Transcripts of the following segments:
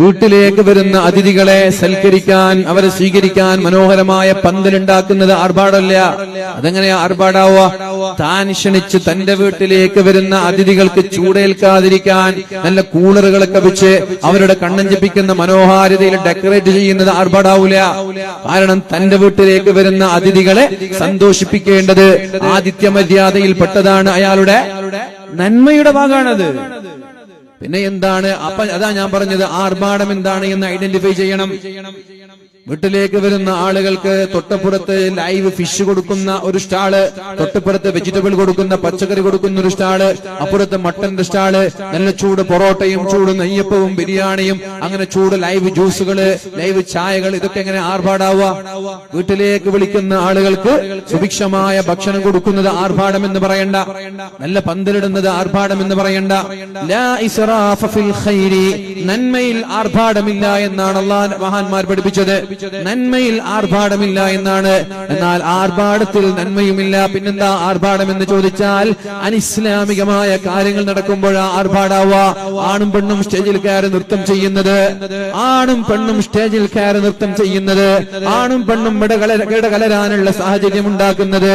വീട്ടിലേക്ക് വരുന്ന അതിഥികളെ സൽക്കരിക്കാൻ അവരെ സ്വീകരിക്കാൻ മനോഹരമായ പന്തലുണ്ടാക്കുന്നത് ആർഭാടല്ല. അതെങ്ങനെയാ ആർഭാടാവുക? താൻ ക്ഷണിച്ച് തന്റെ വീട്ടിലേക്ക് വരുന്ന അതിഥികൾക്ക് ചൂടേൽക്കാതിരിക്കാൻ നല്ല കൂളറുകളൊക്കെ വെച്ച് അവരുടെ കണ്ണഞ്ചിപ്പിക്കുന്ന മനോഹാരിതയിൽ ഡെക്കറേറ്റ് ചെയ്യുന്നത് ആർഭാടാവൂല. കാരണം തന്റെ വീട്ടിലേക്ക് വരുന്ന അതിഥികളെ സന്തോഷിപ്പിക്കേണ്ടത് ആദിത്യ മര്യാദയിൽപ്പെട്ടതാണ് അയാളുടെ നന്മയുടെ ഭാഗമാണത്. പിന്നെ എന്താണ്? അപ്പൊ അതാ ഞാൻ പറഞ്ഞത് ആർഭാടം എന്താണ് എന്ന് ഐഡന്റിഫൈ ചെയ്യണം. വീട്ടിലേക്ക് വരുന്ന ആളുകൾക്ക് തൊട്ടപ്പുറത്ത് ലൈവ് ഫിഷ് കൊടുക്കുന്ന ഒരു സ്റ്റാൾ തൊട്ടപ്പുറത്ത് വെജിറ്റബിൾ കൊടുക്കുന്ന പച്ചക്കറി കൊടുക്കുന്ന ഒരു സ്റ്റാൾ അപ്പുറത്ത് മട്ടന്റെ സ്റ്റാൾ നല്ല ചൂട് പൊറോട്ടയും ചൂട് നെയ്യപ്പവും ബിരിയാണിയും അങ്ങനെ ചൂട് ലൈവ് ജ്യൂസുകൾ ലൈവ് ചായകൾ ഇതൊക്കെ എങ്ങനെ ആർഭാടാവുക? വീട്ടിലേക്ക് വിളിക്കുന്ന ആളുകൾക്ക് സുഭിക്ഷമായ ഭക്ഷണം കൊടുക്കുന്നത് ആർഭാടം എന്ന് പറയണ്ട. നല്ല പന്തലിടുന്നത് ആർഭാടം എന്ന് പറയണ്ട നന്മയിൽ ആർഭാടമില്ല എന്നാണ് അള്ളാഹ് മഹാന്മാർ പഠിപ്പിച്ചത്. നന്മയിൽ ആർഭാടമില്ല എന്നാണ്. എന്നാൽ ആർഭാടത്തിൽ നന്മയുമില്ല. പിന്നെന്താ ആർഭാടം എന്ന് ചോദിച്ചാൽ അനിസ്ലാമികമായ കാര്യങ്ങൾ നടക്കുമ്പോഴാ ആർഭാടാവ ആണും പെണ്ണും സ്റ്റേജിൽ കയറി നൃത്തം ചെയ്യുന്നത്. ആണും പെണ്ണും സ്റ്റേജിൽ കയറി നൃത്തം ചെയ്യുന്നത്. ആണും പെണ്ണും ഇടകലരാനുള്ള സാഹചര്യം ഉണ്ടാക്കുന്നത്.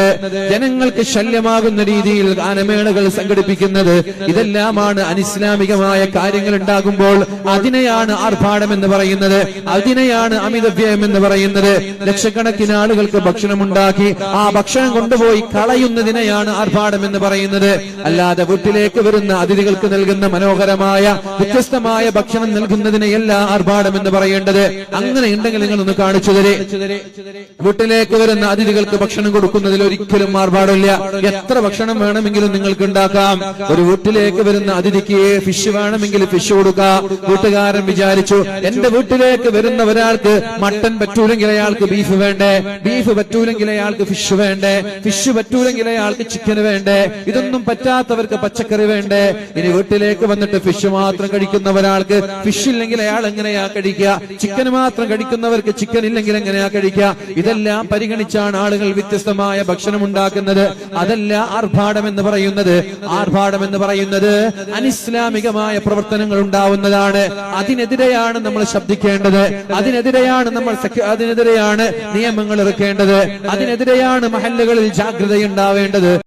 ജനങ്ങൾക്ക് ശല്യമാകുന്ന രീതിയിൽ ഗാനമേളകൾ സംഘടിപ്പിക്കുന്നത്. ഇതെല്ലാമാണ് അനിസ്ലാമികമായ കാര്യങ്ങൾ ഉണ്ടാകുമ്പോൾ അതിനെയാണ് ആർഭാടം എന്ന് പറയുന്നത്. അതിനെയാണ് അമിതവ്യയം എന്ന് പറയുന്നത് ലക്ഷക്കണക്കിന് ആളുകൾക്ക് ഭക്ഷണം ഉണ്ടാക്കി ആ ഭക്ഷണം കൊണ്ടുപോയി കളയുന്നതിനെയാണ് ആർഭാടം എന്ന് പറയുന്നത്. അല്ലാതെ വീട്ടിലേക്ക് വരുന്ന അതിഥികൾക്ക് നൽകുന്ന മനോഹരമായ വ്യത്യസ്തമായ ഭക്ഷണം നൽകുന്നതിനെയല്ല ആർഭാടം എന്ന് പറയേണ്ടത്. അങ്ങനെ ഉണ്ടെങ്കിൽ നിങ്ങൾ ഒന്ന് കാണിച്ചു തരേ. വീട്ടിലേക്ക് വരുന്ന അതിഥികൾക്ക് ഭക്ഷണം കൊടുക്കുന്നതിൽ ഒരിക്കലും ആർഭാടമില്ല. എത്ര ഭക്ഷണം വേണമെങ്കിലും നിങ്ങൾക്ക് ഉണ്ടാക്കാം. ഒരു വീട്ടിലേക്ക് വരുന്ന അതിഥിക്ക് ഫിഷ് വേണമെങ്കിൽ ഫിഷ് കൊടുക്കാം. വീട്ടുകാരൻ വിചാരിച്ചു എന്റെ വീട്ടിലേക്ക് വരുന്ന ഒരാൾക്ക് മട്ടൻ പറ്റൂലെങ്കിൽ അയാൾക്ക് ബീഫ് വേണ്ടേ? ബീഫ് പറ്റൂലെങ്കിൽ അയാൾക്ക് ഫിഷ് വേണ്ടേ? ഫിഷ് പറ്റൂലെങ്കിൽ അയാൾക്ക് ചിക്കൻ വേണ്ടേ? ഇതൊന്നും പറ്റാത്തവർക്ക് പച്ചക്കറി വേണ്ടേ? ഇനി വീട്ടിലേക്ക് വന്നിട്ട് ഫിഷ് മാത്രം കഴിക്കുന്ന ഒരാൾക്ക് ഫിഷ് ഇല്ലെങ്കിൽ അയാൾ എങ്ങനെയാ കഴിക്കുക? ചിക്കൻ മാത്രം കഴിക്കുന്നവർക്ക് ചിക്കൻ ഇല്ലെങ്കിൽ എങ്ങനെയാ കഴിക്കുക? ഇതെല്ലാം പരിഗണിച്ചാണ് ആളുകൾ വ്യത്യസ്തമായ ഭക്ഷണം ഉണ്ടാക്കുന്നത്. അതല്ല ആർഭാടം എന്ന് പറയുന്നത്. ആർഭാടം എന്ന് പറയുന്നത് അനിസ്ലാമികമായ പ്രവർത്തനങ്ങൾ ഉണ്ടാവുന്നതാണ്. അതിനെതിരെയാണ് നമ്മൾ ശബ്ദിക്കേണ്ടത്. അതിനെതിരെയാണ് നമ്മൾ സഖ്യ- അതിനെതിരെയാണ് നിയമങ്ങൾ ഇറക്കേണ്ടത്. അതിനെതിരെയാണ് മഹല്ലുകളിൽ ജാഗ്രത ഉണ്ടാവേണ്ടത്